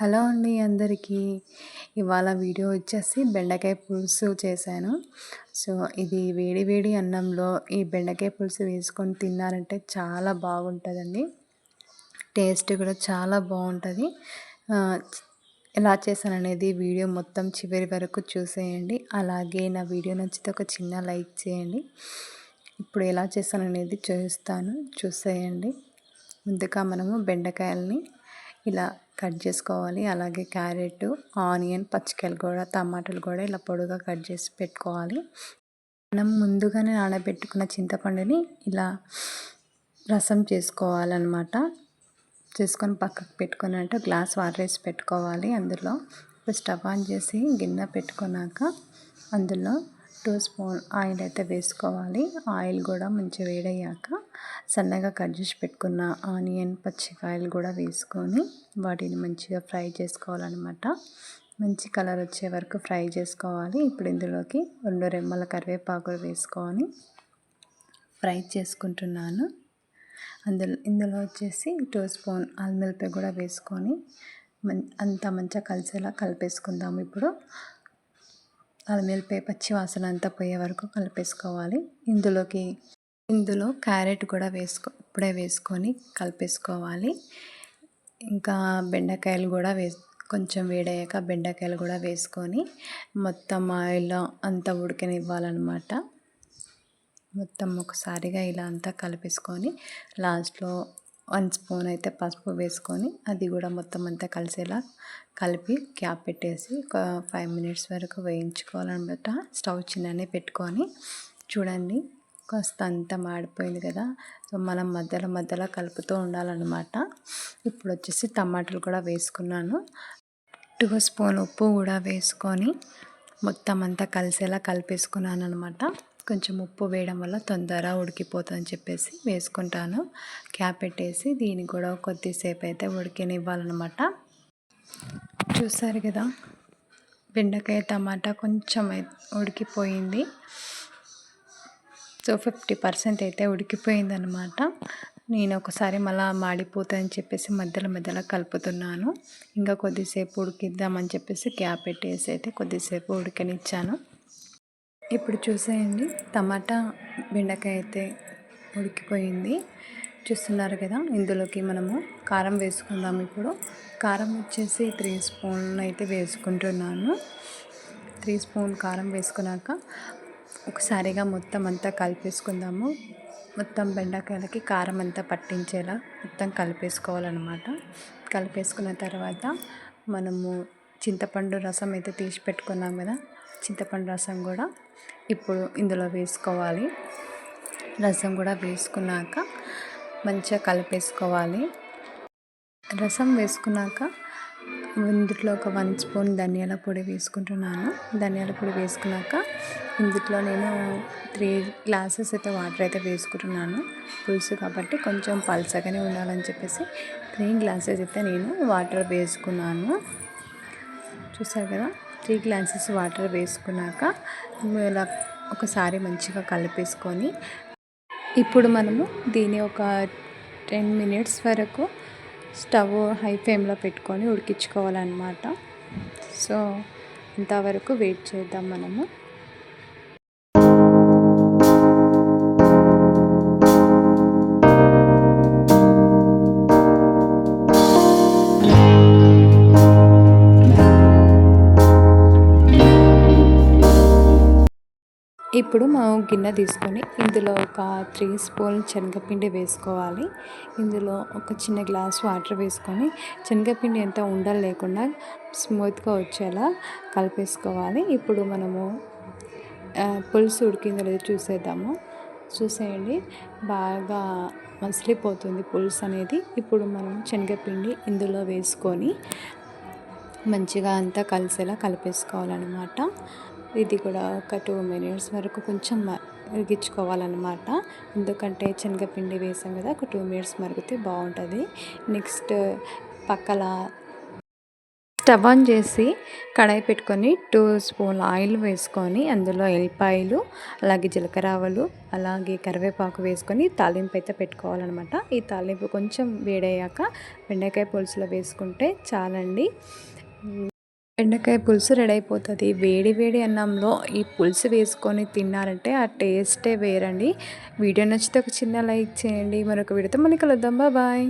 Hello అండి అందరికీ. ఇవాళ వీడియో వచ్చేసి బెండకాయ పులుసు చేశాను. సో ఇది వేడి వేడి అన్నంలో ఈ బెండకాయ పులుసు వేసుకొని తిన్నారంటే చాలా బాగుంటుందండి. టేస్ట్ కూడా చాలా బాగుంటుంది. ఎలా చేశాను అనేది వీడియో మొత్తం చివరి వరకు చూసేయండి. అలాగే నా వీడియో నచ్చితే ఒక చిన్న లైక్ చేయండి. ఇప్పుడు ఎలా చేశాను అనేది చూస్తాను చూసేయండి. ముందుగా మనము బెండకాయలని ఇలా కట్ చేసుకోవాలి. అలాగే క్యారెట్ ఆనియన్ పచ్చికాయలు కూడా టమాటాలు కూడా ఇలా పొడుగా కట్ చేసి పెట్టుకోవాలి. మనం ముందుగానే నానబెట్టుకున్న చింతపండుని ఇలా రసం చేసుకోవాలన్నమాట. చేసుకొని పక్కకు పెట్టుకుని అంటే గ్లాస్ వాటర్ వేసి పెట్టుకోవాలి అందులో. స్టవ్ ఆన్ చేసి గిన్నె పెట్టుకున్నాక అందులో టూ స్పూన్ ఆయిల్ అయితే వేసుకోవాలి. ఆయిల్ కూడా మంచిగా వేడయ్యాక సన్నగా కట్ చేసి పెట్టుకున్న ఆనియన్ పచ్చికాయలు కూడా వేసుకొని వాటిని మంచిగా ఫ్రై చేసుకోవాలన్నమాట. మంచి కలర్ వచ్చే వరకు ఫ్రై చేసుకోవాలి. ఇప్పుడు ఇందులోకి రెండు రెమ్మల కరివేపాకులు వేసుకొని ఫ్రై చేసుకుంటున్నాను. అందులో ఇందులో వచ్చేసి టూ స్పూన్ అల్మిల్పై కూడా వేసుకొని అంతా మంచిగా కలిసేలా కలిపేసుకుందాం ఇప్పుడు. అల్లం పచ్చి వాసన అంతా పోయే వరకు కలిపేసుకోవాలి. ఇందులోకి ఇందులో క్యారెట్ కూడా వేసుకో ఇప్పుడే వేసుకొని కలిపేసుకోవాలి. ఇంకా బెండకాయలు కూడా వేసు కొంచెం వేడయ్యాక బెండకాయలు కూడా వేసుకొని మొత్తం ఆయిల్లో అంతా ఉడకనివ్వాలన్నమాట. మొత్తం ఒకసారిగా ఇలా అంతా కలిపేసుకొని లాస్ట్లో వన్ స్పూన్ అయితే పసుపు వేసుకొని అది కూడా మొత్తం అంతా కలిసేలా కలిపి క్యాప్ పెట్టేసి ఒక ఫైవ్ మినిట్స్ వరకు వేయించుకోవాలన్నమాట. స్టవ్ చిన్ననే పెట్టుకొని చూడండి కాస్త అంతా మాడిపోయింది కదా. సో మనం మధ్యలో మధ్యలో కలుపుతూ ఉండాలన్నమాట. ఇప్పుడు వచ్చేసి టమాటాలు కూడా వేసుకున్నాను. టూ స్పూన్ ఉప్పు కూడా వేసుకొని మొత్తం అంతా కలిసేలా కలిపేసుకున్నాను అనమాట కొంచెం ఉప్పు వేయడం వల్ల తొందరగా ఉడికిపోతుందని చెప్పేసి వేసుకుంటాను. క్యాప్ పెట్టేసి దీన్ని కూడా కొద్దిసేపు అయితే ఉడికినివ్వాలన్నమాట. చూసారు కదా బెండకాయ టమాటా కొంచెం ఉడికిపోయింది. సో ఫిఫ్టీ పర్సెంట్ అయితే ఉడికిపోయిందనమాట నేను ఒకసారి మళ్ళీ మాడిపోతుందని చెప్పేసి మధ్యలో మధ్యలో కలుపుతున్నాను. ఇంకా కొద్దిసేపు ఉడికిద్దామని చెప్పేసి క్యాప్ పెట్టేసి అయితే కొద్దిసేపు ఉడికనిచ్చాను. ఇప్పుడు చూసేయండి. టమాటా బెండకాయ అయితే ఉడికిపోయింది. చూస్తున్నారు కదా ఇందులోకి మనము కారం వేసుకుందాం ఇప్పుడు. కారం వచ్చేసి త్రీ స్పూన్ అయితే వేసుకుంటున్నాను. త్రీ స్పూన్ కారం వేసుకున్నాక ఒకసారిగా మొత్తం అంతా కలిపేసుకుందాము. మొత్తం బెండకాయలకి కారం అంతా పట్టించేలా మొత్తం కలిపేసుకోవాలన్నమాట. కలిపేసుకున్న తర్వాత మనము చింతపండు రసం అయితే తీసి పెట్టుకున్నాం కదా చింతపండు రసం కూడా ఇప్పుడు ఇందులో వేసుకోవాలి. రసం కూడా వేసుకున్నాక మంచిగా కలిపేసుకోవాలి. రసం వేసుకున్నాక ఇందులో ఒక వన్ స్పూన్ ధనియాల పొడి వేసుకుంటున్నాను. ధనియాల పొడి వేసుకున్నాక ఇందులో నేను త్రీ గ్లాసెస్ అయితే వాటర్ అయితే వేసుకుంటున్నాను. పులుసు కాబట్టి కొంచెం పల్చగానే ఉండాలని చెప్పేసి త్రీ గ్లాసెస్ అయితే నేను వాటర్ వేసుకున్నాను. చూసారు కదా? త్రీ గ్లాసెస్ వాటర్ వేసుకున్నాక ఇలా ఒకసారి మంచిగా కలిపేసుకొని ఇప్పుడు మనము దీని ఒక టెన్ మినిట్స్ వరకు స్టవ్ హై ఫ్లేమ్లో పెట్టుకొని ఉడికించుకోవాలన్నమాట. సో ఇంతవరకు వెయిట్ చేద్దాం మనము. ఇప్పుడు మనం గిన్నె తీసుకొని ఇందులో ఒక త్రీ స్పూన్ శనగపిండి వేసుకోవాలి. ఇందులో ఒక చిన్న గ్లాస్ వాటర్ వేసుకొని శనగపిండి ఎంత ఉండలు లేకుండా స్మూత్గా వచ్చేలా కలిపేసుకోవాలి. ఇప్పుడు మనము పులుసు ఉడికిందో లేదో చూసేద్దాము. చూసేయండి బాగా మసిలిపోతుంది పులుసు అనేది ఇప్పుడు మనం శనగపిండి ఇందులో వేసుకొని మంచిగా అంతా కలిసేలా కలిపేసుకోవాలన్నమాట. ఇది కూడా ఒక టూ మినిట్స్ వరకు కొంచెం మరిగించుకోవాలన్నమాట ఎందుకంటే శనగపిండి వేసాం కదా ఒక టూ మినిట్స్ మరిగితే బాగుంటుంది. నెక్స్ట్ పక్కల స్టవ్ ఆన్ చేసి కడాయి పెట్టుకొని టూ స్పూన్ ఆయిల్ వేసుకొని అందులో ఎల్లిపాయలు అలాగే జీలకర్ర ఆవాలు అలాగే కరివేపాకు వేసుకొని తాలింపు అయితే పెట్టుకోవాలన్నమాట. ఈ తాలింపు కొంచెం వేడయ్యాక బెండకాయ పులుసులో వేసుకుంటే చాలండి. బెండకాయ పులుసు రెడీ అయిపోతుంది. వేడి వేడి అన్నంలో ఈ పులుసు వేసుకొని తిన్నారంటే ఆ టేస్టే వేరండి. వీడియో నచ్చితే ఒక చిన్న లైక్ చేయండి. మరొక వీడియోతో మళ్ళీ కలుద్దాం. బాయ్